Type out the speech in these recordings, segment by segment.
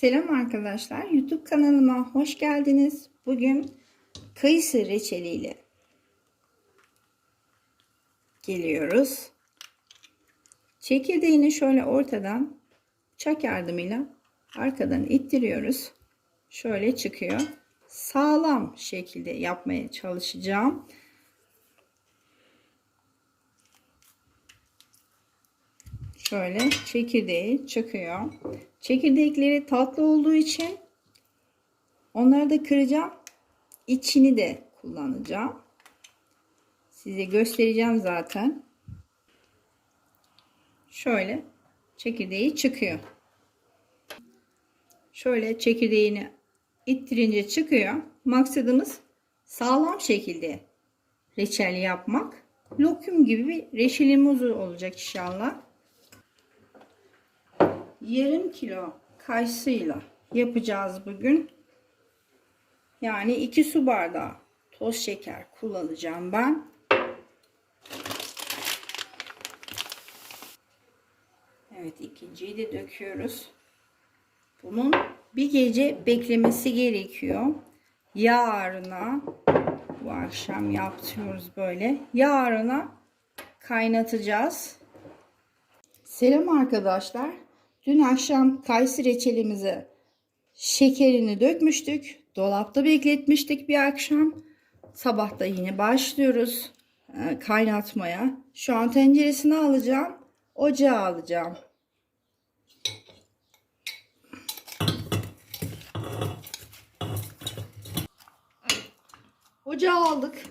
Selam arkadaşlar. YouTube kanalıma hoş geldiniz. Bugün kayısı reçeliyle geliyoruz. Çekirdeğini şöyle ortadan çak yardımıyla arkadan ittiriyoruz. Şöyle çıkıyor. Sağlam şekilde yapmaya çalışacağım. Şöyle çekirdeği çıkıyor. Çekirdekleri tatlı olduğu için onları da kıracağım. İçini de kullanacağım. Size göstereceğim zaten. Şöyle çekirdeği çıkıyor. Şöyle çekirdeğini ittirince çıkıyor. Maksadımız sağlam şekilde reçel yapmak. Lokum gibi bir reçelimiz olacak inşallah yarım kilo kayısıyla yapacağız bugün. Yani 2 su bardağı toz şeker kullanacağım ben. Evet ikinciyi de döküyoruz. Bunun bir gece beklemesi gerekiyor. Yarına bu akşam yapıyoruz böyle. Yarına kaynatacağız. Selam arkadaşlar. Dün akşam kayısı reçelimizi şekerini dökmüştük. Dolapta bekletmiştik bir akşam. Sabah da yine başlıyoruz e, kaynatmaya. Şu an tenceresini alacağım. Ocağa alacağım. Ocağa aldık.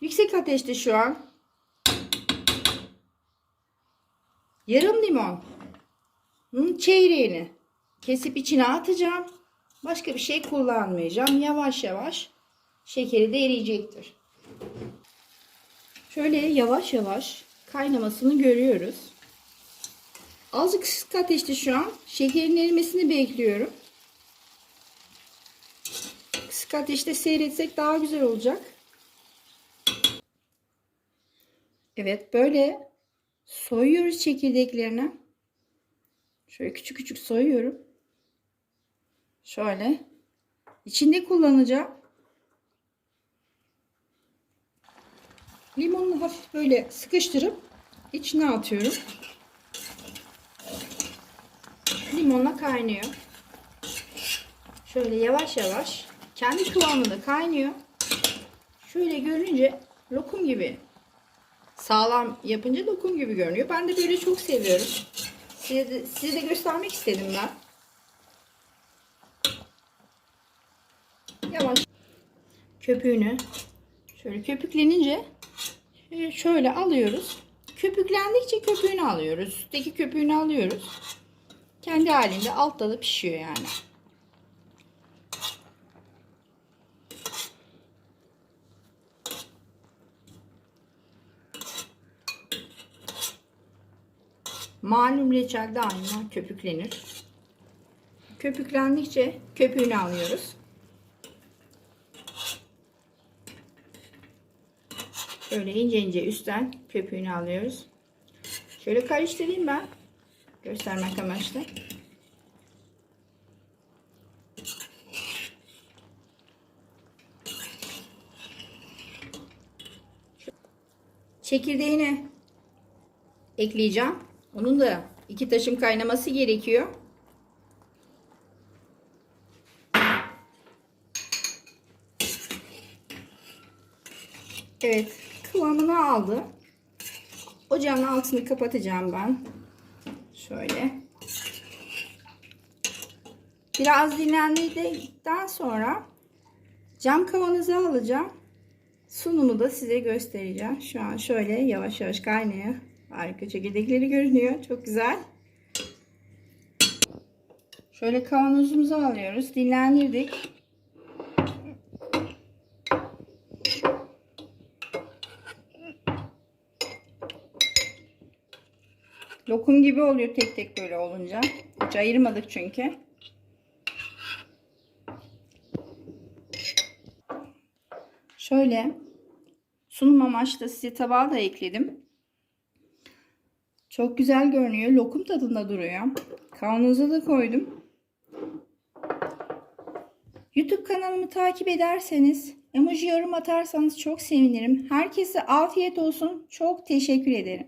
Yüksek ateşte şu an. Yarım limon. Çeyreğini kesip içine atacağım. Başka bir şey kullanmayacağım. Yavaş yavaş şekeri de eriyecektir. Şöyle yavaş yavaş kaynamasını görüyoruz. Azıcık kısık ateşte şu an. Şekerin erimesini bekliyorum. Kısık ateşte seyretsek daha güzel olacak. Evet böyle soyuyoruz çekirdeklerini. Şöyle küçük küçük soyuyorum. Şöyle. İçinde kullanacağım. Limonunu hafif böyle sıkıştırıp içine atıyorum. Limonla kaynıyor. Şöyle yavaş yavaş kendi kıvamında kaynıyor. Şöyle görünce lokum gibi sağlam yapınca lokum gibi görünüyor. Ben de böyle çok seviyorum. Size de, size de göstermek istedim ben. Yavaş köpüğünü şöyle köpüklenince şöyle alıyoruz. Köpüklendikçe köpüğünü alıyoruz. Üstteki köpüğünü alıyoruz. Kendi halinde altta da pişiyor yani. Malum reçel aynı köpüklenir. Köpüklendikçe köpüğünü alıyoruz. Şöyle ince ince üstten köpüğünü alıyoruz. Şöyle karıştırayım ben. Göstermek amaçlı. Çekirdeğini ekleyeceğim. Onun da iki taşım kaynaması gerekiyor. Evet, kıvamını aldı. Ocağın altını kapatacağım ben. Şöyle. Biraz dinlendirdikten sonra cam kavanoza alacağım. Sunumu da size göstereceğim. Şu an şöyle yavaş yavaş kaynıyor. Harika çekirdekleri görünüyor. Çok güzel. Şöyle kavanozumuzu alıyoruz. Dinlendirdik. Lokum gibi oluyor tek tek böyle olunca. Hiç ayırmadık çünkü. Şöyle sunum amaçlı size tabağa da ekledim. Çok güzel görünüyor. Lokum tadında duruyor. Kavanoza da koydum. YouTube kanalımı takip ederseniz, emoji yorum atarsanız çok sevinirim. Herkese afiyet olsun. Çok teşekkür ederim.